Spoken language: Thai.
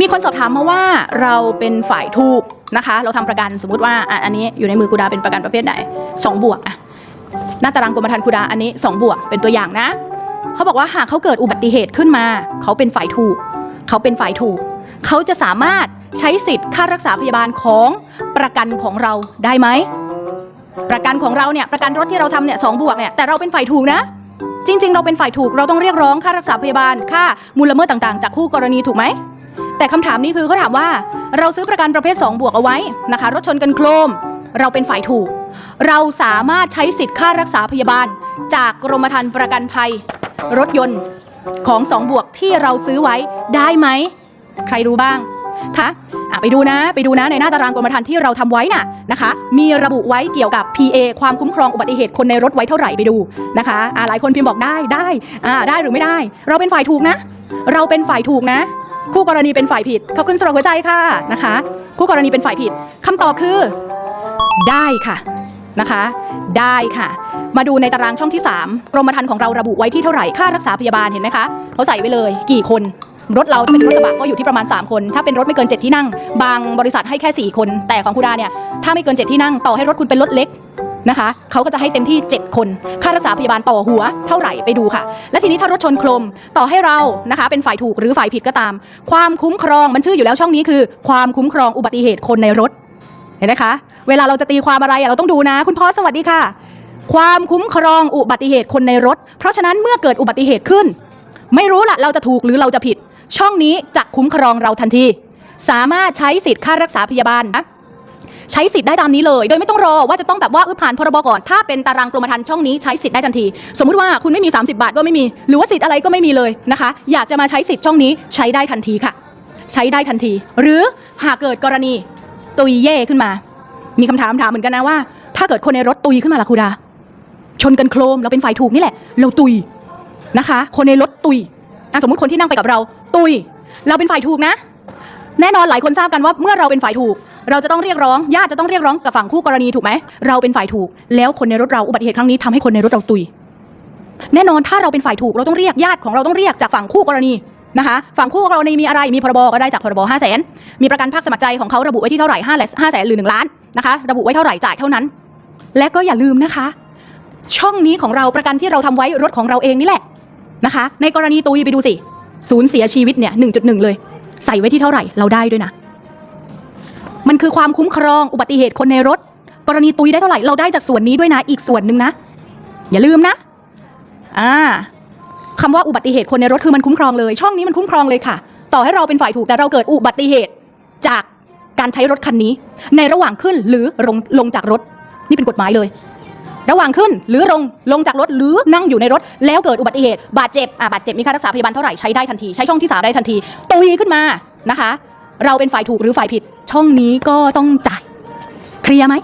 มีคนสอบถามมาว่าเราเป็นฝ่ายถูกนะคะ เราทำประกันสมมติว่าอะอันนี้อยู่ในมือคูดาเป็นประกันประเภทไหนสองบวกอะหน้าตารางกรมธรรม์คูดาอันนี้สองบวกเป็นตัวอย่างนะ เขาบอกว่าหากเขาเกิดอุบัติเหตุขึ้นมา เขาเป็นฝ่ายถูก เขาเป็นฝ่ายถูก เขาจะสามารถใช้สิทธิ์ค่ารักษาพยาบาลของประกันของเราได้ไหมประกันของเราเนี่ยประกันรถที่เราทำเนี่ยสองบวกเนี่ยแต่เราเป็นฝ่ายถูกนะ จริง ๆ เราเป็นฝ่ายถูกเราต้องเรียกร้องค่ารักษาพยาบาลค่ามูลละเมิดต่างๆ จากคู่กรณีถูกไหมแต่คำถามนี้คือเขาถามว่า เราซื้อประกันประเภท 2 บวกเอาไว้นะคะ รถชนกันโครม เราเป็นฝ่ายถูก เราสามารถใช้สิทธิ์ค่ารักษาพยาบาล จากกรมธรรม์ประกันภัย รถยนต์ของ 2 บวกที่เราซื้อไว้ได้ไหม ใครรู้บ้าง คะะไปดูนะ ไปดูนะในหน้าตารางกรมธรรม์ที่เราทำไว้น่ะนะคะ มีระบุไว้เกี่ยวกับ PA ความคุ้มครองอุบัติเหตุคนในรถไว้เท่าไหร่ไปดูนะคะหลายคนพิมพ์บอกได้ได้ได้หรือไม่ได้ เราเป็นฝ่ายถูกนะ เราเป็นฝ่ายถูกนะ คู่กรณีเป็นฝ่ายผิดขอบคุณสำหรับหัวใจค่ะนะคะ คู่กรณีเป็นฝ่ายผิดคำตอบคือ ได้ค่ะนะคะ ได้ค่ะ มาดูในตารางช่องที่ 3 กรมธรรม์ของเราระบุไว้ที่เท่าไหร่ค่ารักษาพยาบาลเห็นไหมคะเขาใส่ไว้เลย กี่คน รถเราเป็นรถกระบะก็อยู่ที่ประมาณ 3 คน ถ้าเป็นรถไม่เกิน 7 ที่นั่ง บางบริษัทให้แค่ 4 คน แต่ของคุณดาเนี่ยถ้าไม่เกิน 7 ที่นั่ง ต่อให้รถคุณเป็นรถเล็กนะคะเขาก็จะให้เต็มที่ 7 คน ค่ารักษาพยาบาลต่อหัวเท่าไหร่ไปดูค่ะ และทีนี้ถ้ารถชนโครมต่อให้เรานะคะเป็นฝ่ายถูกหรือฝ่ายผิดก็ตาม ความคุ้มครองมันชื่ออยู่แล้วช่องนี้คือ ความคุ้มครองอุบัติเหตุคนในรถเห็นไหมคะ เวลาเราจะตีความอะไรเราต้องดูนะ คุณพ่อสวัสดีค่ะ ความคุ้มครองอุบัติเหตุคนในรถ เพราะฉะนั้นเมื่อเกิดอุบัติเหตุขึ้น ไม่รู้ละเราจะถูกหรือเราจะผิด ช่องนี้จะคุ้มครองเราทันที สามารถใช้สิทธิ์ค่ารักษาพยาบาลนะใช้สิทธิ์ได้ตามนี้เลย โดยไม่ต้องรอว่าจะต้องแบบว่าอผ่านพรบก่อน ถ้าเป็นตารางกรมธรรม์ช่องนี้ใช้สิทธิ์ได้ทันที สมมุติว่าคุณไม่มี 30 บาทก็ไม่มี หรือว่าสิทธิ์อะไรก็ไม่มีเลยนะคะ อยากจะมาใช้สิทธิ์ช่องนี้ใช้ได้ทันทีค่ะ ใช้ได้ทันที หรือหากเกิดกรณีตุยเย่ขึ้นมา มีคำถามถามเหมือนกันนะว่า ถ้าเกิดคนในรถตุยขึ้นมาล่ะครูดา ชนกันโครมเราเป็นฝ่ายถูกนี่แหละ เราตุยนะคะ คนในรถตุยอะสมมติคนที่นั่งไปกับเรา ตุย เราเป็นฝ่ายถูกนะ แน่นอนหลายคนทราบกันว่าเมื่อเราเป็นฝ่ายถูก เราจะต้องเรียกร้องญาติจะต้องเรียกร้องกับฝั่งคู่กรณีถูกไหมเราเป็นฝ่ายถูก แล้วคนในรถเราอุบัติเหตุครั้งนี้ทำให้คนในรถเราตุย แน่นอนถ้าเราเป็นฝ่ายถูกเราต้องเรียกญาติของเราต้องเรียกจากฝั่งคู่กรณีนะคะฝั่งคู่กรณีมีอะไรมีพรบก็ได้จากพรบห้าแสนมีประกันภาคสมัครใจของเขาระบุไว้ที่เท่าไหร่ห้าห้าแสนหรือหนึ่งล้านนะคะระบุไว้เท่าไหร่จ่ายเท่านั้น และก็อย่าลืมนะคะ ช่องนี้ของเราประกันที่เราทำไว้รถของเราเองนี่แหละนะคะ ในกรณีตุยไปดูสิ ศูนย์เสียชีวิตเนี่ยหนึ่งจุดหนึ่งเลย ใส่ไว้ที่เท่าไหร่เราได้ด้วยนะ มันคือความคุ้มครองอุบัติเหตุคนในรถ กรณีตุยได้เท่าไหร่เราได้จากส่วนนี้ด้วยนะ อีกส่วนหนึ่งนะ อย่าลืมนะ อ่าคำว่าอุบัติเหตุคนในรถคือมันคุ้มครองเลย ช่องนี้มันคุ้มครองเลยค่ะ ต่อให้เราเป็นฝ่ายถูกแต่เราเกิดอุบัติเหตุจากการใช้รถคันนี้ ในระหว่างขึ้นหรือลงลงจากรถ นี่เป็นกฎหมายเลย ระหว่างขึ้นหรือลงลงจากรถหรือนั่งอยู่ในรถ แล้วเกิดอุบัติเหตุบาดเจ็บอ่าบาดเจ็บมีค่ารักษาพยาบาลเท่าไหร่ใช้ได้ทันทีใช้ช่องที่สามได้ทันทีตุยขึ้นมานะคะ เราเป็นฝ่ายถูกหรือฝ่ายผิด ช่องนี้ก็ต้องจ่ายเคลียร์ไหม